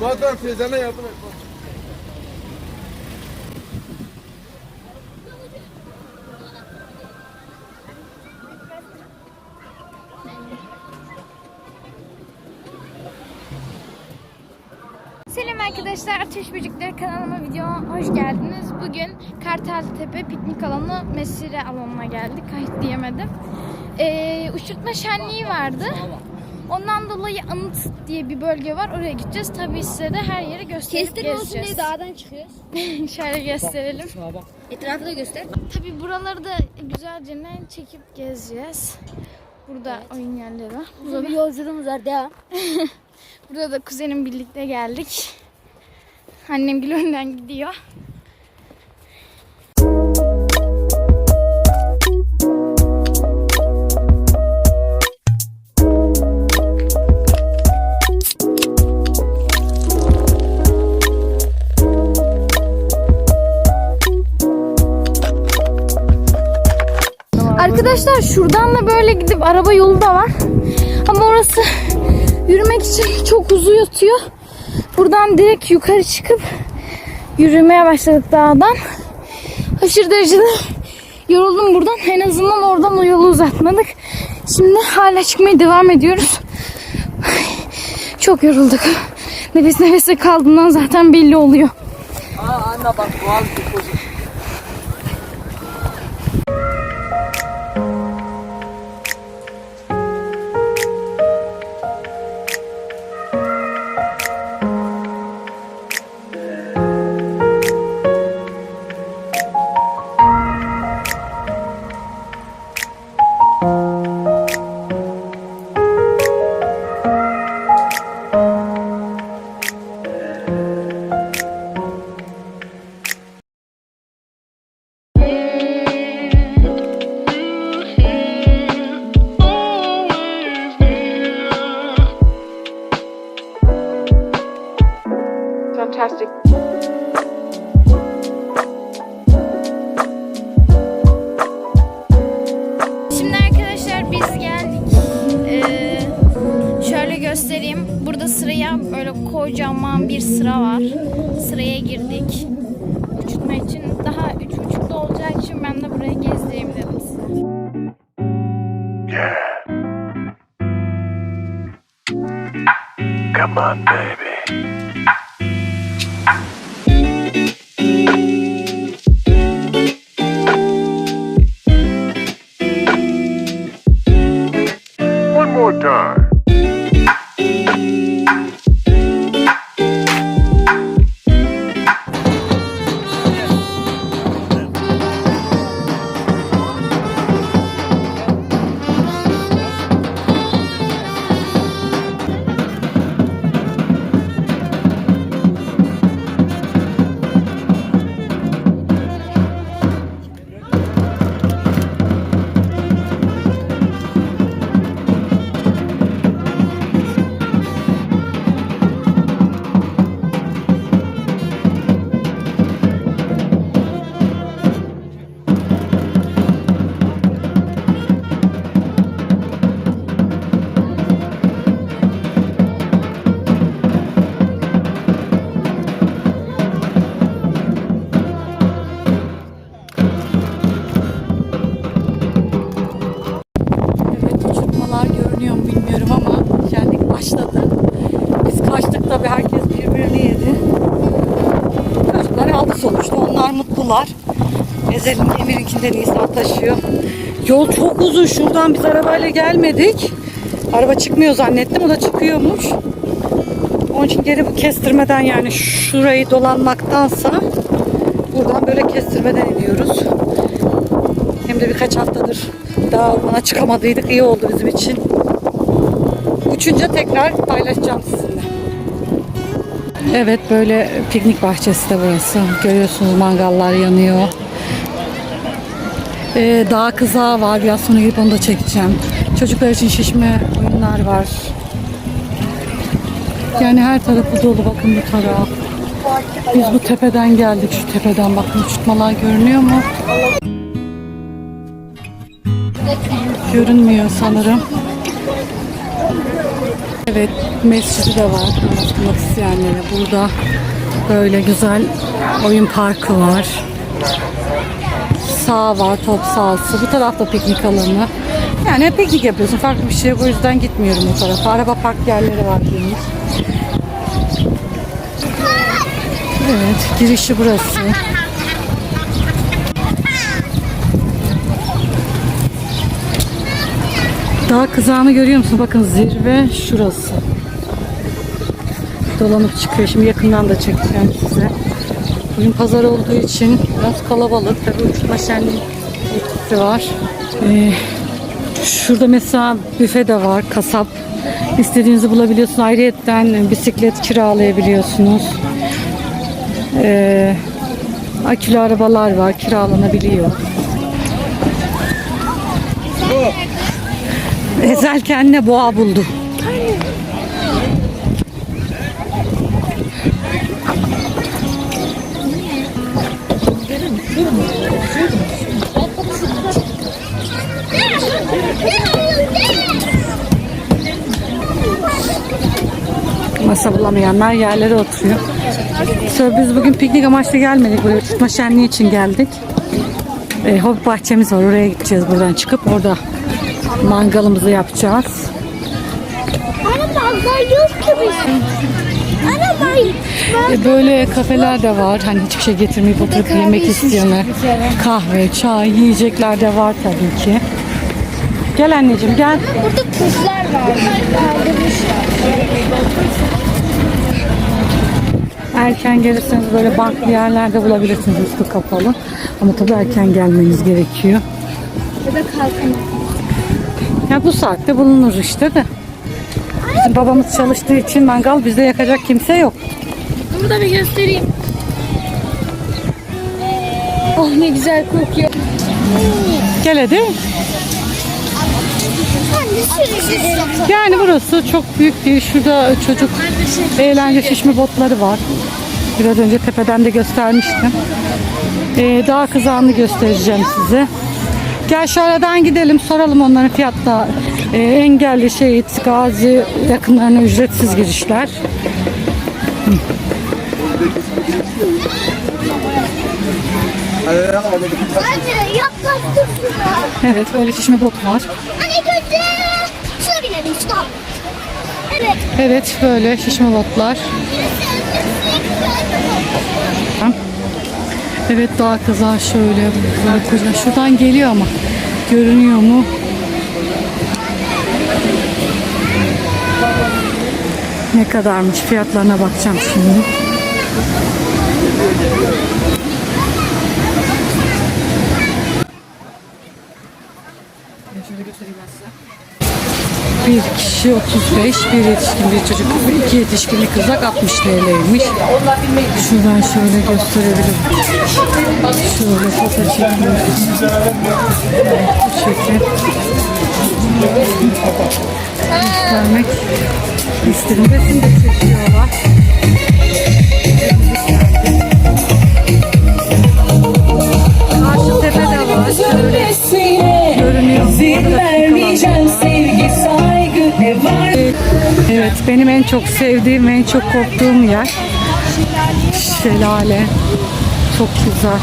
Zaten teyzene yardım. Selam arkadaşlar, Ateş Böcekleri kanalıma videoma hoş geldiniz. Bugün Kartaltepe piknik alanı mesire alanına geldik. Kayıt diyemedim. Ee, uçurtma şenliği vardı. Ondan dolayı Anıt diye bir bölge var. Oraya gideceğiz. Tabii size de her yeri gösterip Kestirme olsun diye dağdan çıkıyoruz. Şöyle gösterelim. Etrafı da göster. Tabii buraları da güzelce çekip gezeceğiz. Burada oyun yerleri var. Burada bir yolculuğumuz var devam. Burada da kuzenim birlikte geldik. Annem gül önden gidiyor. Araba yolu da var. Ama orası yürümek için çok uzatıyor. Buradan direkt yukarı çıkıp yürümeye başladık dağdan. Aşırı derecede yoruldum buradan. En azından oradan o yolu uzatmadık. Şimdi hala çıkmaya devam ediyoruz. Çok yorulduk. Nefes nefese kaldığından zaten belli oluyor. Aa anne bak doğal bir çocuk. Ezel'in Emir'inkinden Nisa taşıyor. Yol çok uzun şuradan biz arabayla gelmedik. Araba çıkmıyor zannettim o da çıkıyormuş. Onun için geri bu kestirmeden yani şurayı dolanmaktansa buradan böyle kestirmeden iniyoruz. Hem de birkaç haftadır daha ormana çıkamadıydık. iyi oldu bizim için. Uçunca tekrar paylaşacağım sizinle. Evet böyle piknik bahçesi de burası. Görüyorsunuz mangallar yanıyor. Ee, dağ kızağı var. Biraz sonra gidip onu da çekeceğim. Çocuklar için şişme oyunlar var. Yani her tarafı dolu bakın bu taraf. Biz bu tepeden geldik. Şu tepeden bakın uçurtmalar görünüyor mu? Görünmüyor sanırım. Evet, mescidi de var anlatmak isteyenlere. Burada böyle güzel oyun parkı var. Sağ var, top sahası. Bu tarafta piknik alanı. Yani piknik yapıyorsun. Farklı bir şey. O yüzden gitmiyorum o tarafa. Araba park yerleri var geniş. Evet, girişi burası. Dağ kızağını görüyor musun? Bakın zirve şurası. Dolanıp çıkıyor. Şimdi yakından da çekeceğim size. Bugün pazar olduğu için biraz kalabalık. Tabii uçurma şenliği etkisi var. Ee, şurada mesela büfe de var. Kasap. İstediğinizi bulabiliyorsunuz. Ayrıyetten bisiklet kiralayabiliyorsunuz. Ee, akülü arabalar var. Kiralanabiliyor. Ezel kendine boğa buldu. Masa bulamayanlar yerlere oturuyor. Sonra biz bugün piknik amaçlı gelmedik. Buraya tutma şenliği için geldik. E, hobi bahçemiz var. Oraya gideceğiz buradan çıkıp orada mangalımızı yapacağız. Ana mangal yok ki bizim. E, böyle kafeler de var. Hani hiçbir şey getirmeyip oturup yemek isteyene. Kahve, çay, yiyecekler de var tabii ki. Gel anneciğim gel. Burada kızlar var. Erken gelirseniz böyle banklı yerlerde bulabilirsiniz üstü kapalı. Ama tabii erken gelmeniz gerekiyor. Ya da kalkan. Ya bu saatte bulunur işte de. Babamız çalıştığı için mangal bizde yakacak kimse yok. Burada bir göstereyim. Oh ne güzel kokuyor. Gel hadi. Yani burası çok büyük değil. Şurada çocuk eğlence şişme botları var. Biraz önce tepeden de göstermiştim. Ee, dağ kızağını göstereceğim size. Gel şu aradan gidelim soralım onların fiyatla. Ee, engelli şehit, gazi yakınlarına ücretsiz girişler. Anne yaklaştık şuna. Evet böyle şişme bot var. Anne gözü. Şuna binelim şuna. Evet. Evet böyle şişme botlar. Evet dağ kazağı şöyle böyle kocaman. Şuradan geliyor ama görünüyor mu? Ne kadarmış fiyatlarına bakacağım şimdi. Bir kişi 35, bir yetişkin bir çocuk, iki yetişkin bir kızak 60 TL'ymiş. Şuradan şöyle gösterebilirim. Şöyle foto çekiyoruz. Bu şekil. Göstermek istedim. Resim de çekiyorlar. Karşı tepe de var. Şöyle görünüyor. İzin vermeyeceğim sevgi saygı ne var Evet benim en çok sevdiğim en çok korktuğum yer şelale. Çok güzel.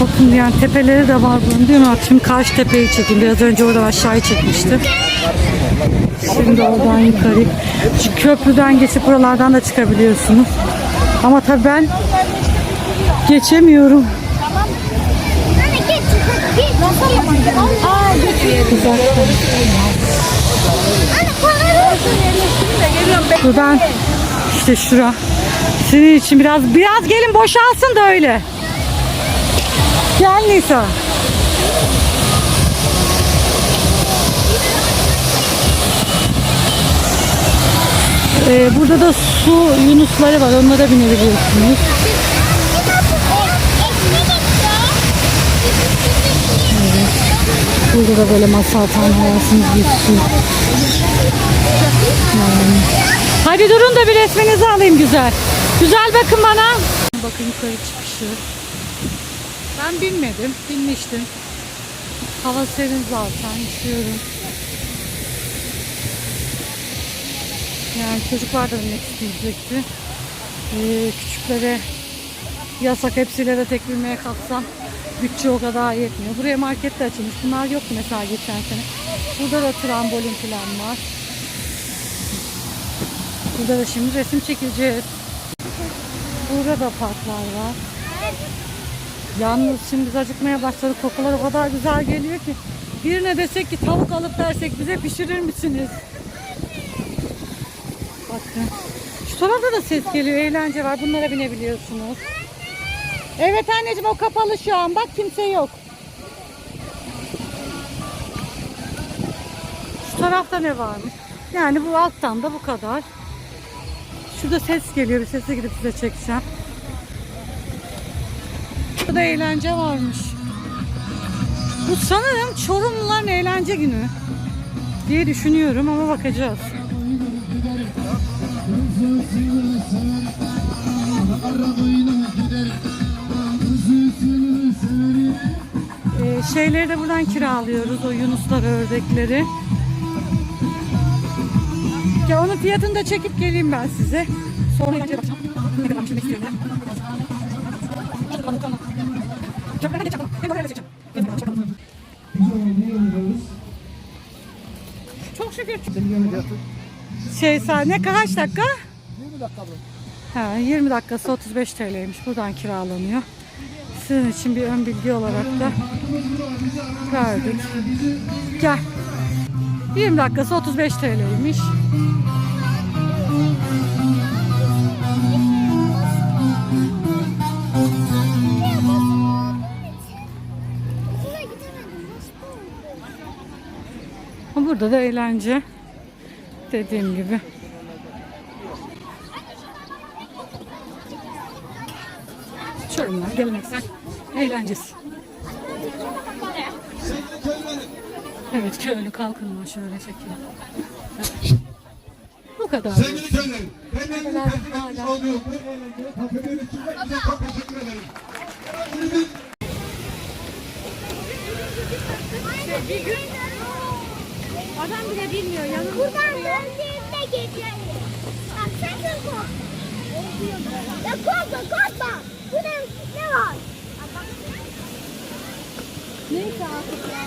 Bakın yani tepeleri de var bunun değil mi? Şimdi karşı tepeyi çekeyim. Biraz önce oradan aşağıyı çekmiştim. Şimdi oradan yukarı. Köprüden geçip buralardan da çıkabiliyorsunuz. Ama tabii ben geçemiyorum. Buradan işte şura. Senin için biraz biraz gelin boşalsın da öyle. Gel Nisa. Ee, burada da su yunusları var. Onlara binebiliyorsunuz. Burada da böyle masal tanrısınız bir su. Yani. Hadi durun da bir resminizi alayım güzel. Güzel bakın bana. Bakın yukarı çıkışı. Ben binmedim. Binmiştim. Hava serin zaten. Üşüyorum. Yani çocuklar da binmek isteyecekti. Ee, küçüklere yasak hepsiyle de tek binmeye kalksam bütçe o kadar yetmiyor. Buraya market de açılmış. Bunlar yoktu mesela geçen sene. Burada da trambolin falan var. Burada da şimdi resim çekileceğiz. Burada da parklar var. Yalnız şimdi biz acıkmaya başladık. Kokular o kadar güzel geliyor ki. Birine desek ki tavuk alıp versek bize pişirir misiniz? Bakın. Şu tarafta da ses geliyor. Eğlence var. Bunlara binebiliyorsunuz. Evet anneciğim o kapalı şu an. Bak kimse yok. Şu tarafta ne varmış? Yani bu alttan da bu kadar. Şurada ses geliyor. Bir sese gidip size çekeceğim. Burada eğlence varmış. Bu sanırım Çorumluların eğlence günü diye düşünüyorum ama bakacağız. Ee, şeyleri de buradan kiralıyoruz. O yunuslar, ördekleri. Ya onun fiyatını da çekip geleyim ben size. Sonra. Ne kadar. Çok şükür. Şey sa- ne kaç dakika? 20 dakika bu. Ha, 20 dakikası 35 TL'ymiş. Buradan kiralanıyor. Sizin için bir ön bilgi olarak da verdik. Gel. 20 dakikası 35 TL'ymiş. Burada da eğlence. Dediğim gibi. Çorumlar geleneksel eğlencesi. Evet köylü kalkınma şöyle çekiyor. Bu kadar. Sevgili benden Hala- bir hala. oluyor. Bu eğlence kafelerin içinde size çok teşekkür ederim. Şimdi Adam bile bilmiyor yanında. Buradan döndüğümde geçelim. Bak sen de kork. Ya korkma korkma. Burada ne var? Neyse artık ya.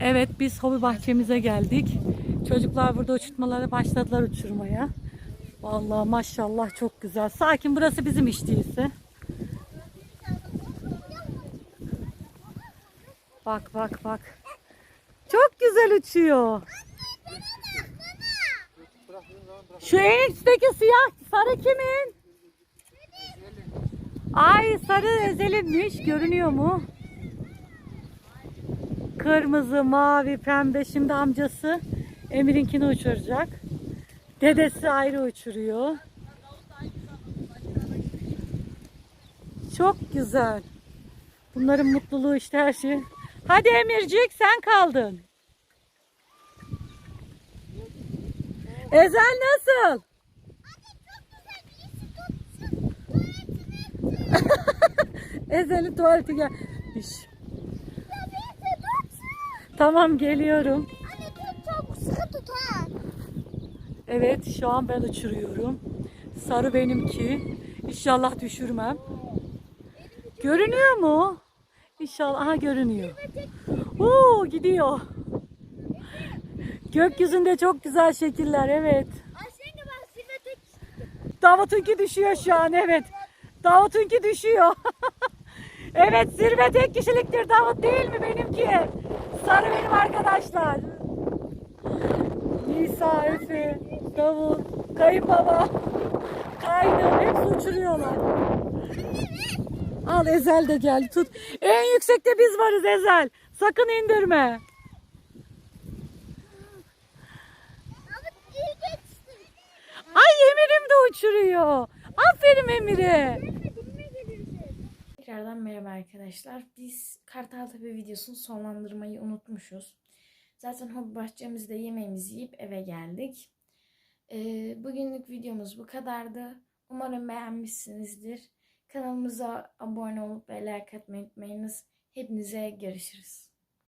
Evet biz hobi bahçemize geldik. Çocuklar burada uçurtmalara başladılar uçurmaya. Vallahi maşallah çok güzel. Sakin burası bizim iş değilse. Bak bak bak. Çok güzel uçuyor. Şu en üstteki siyah sarı kimin? Ay sarı ezelinmiş. Görünüyor mu? Kırmızı, mavi, pembe. Şimdi amcası Emir'inkini uçuracak. Dedesi ayrı uçuruyor. Çok güzel. Bunların mutluluğu işte her şey. Hadi Emircik sen kaldın. Ezel nasıl? Ezel'in tuvaleti gelmiş. Tamam geliyorum. Evet şu an ben uçuruyorum. Sarı benimki. İnşallah düşürmem. Görünüyor mu? İnşallah. Aha görünüyor. Oo gidiyor. Gökyüzünde çok güzel şekiller evet. Davut'unki düşüyor şu an evet. Davut'unki düşüyor. evet zirve tek kişiliktir Davut değil mi benimki? Sarı benim arkadaşlar. Nisa, Efe, Davut, kayınbaba, kaynım hepsi uçuruyorlar. Al Ezel de gel tut. En yüksekte biz varız Ezel. Sakın indirme. Ay Emir'im de uçuruyor. Aferin Emir'e. Tekrardan merhaba arkadaşlar. Biz Kartal Tepe videosunu sonlandırmayı unutmuşuz. Zaten hobi bahçemizde yemeğimizi yiyip eve geldik. Ee, bugünlük videomuz bu kadardı. Umarım beğenmişsinizdir. Kanalımıza abone olup ve like atmayı unutmayınız. Hepinize görüşürüz.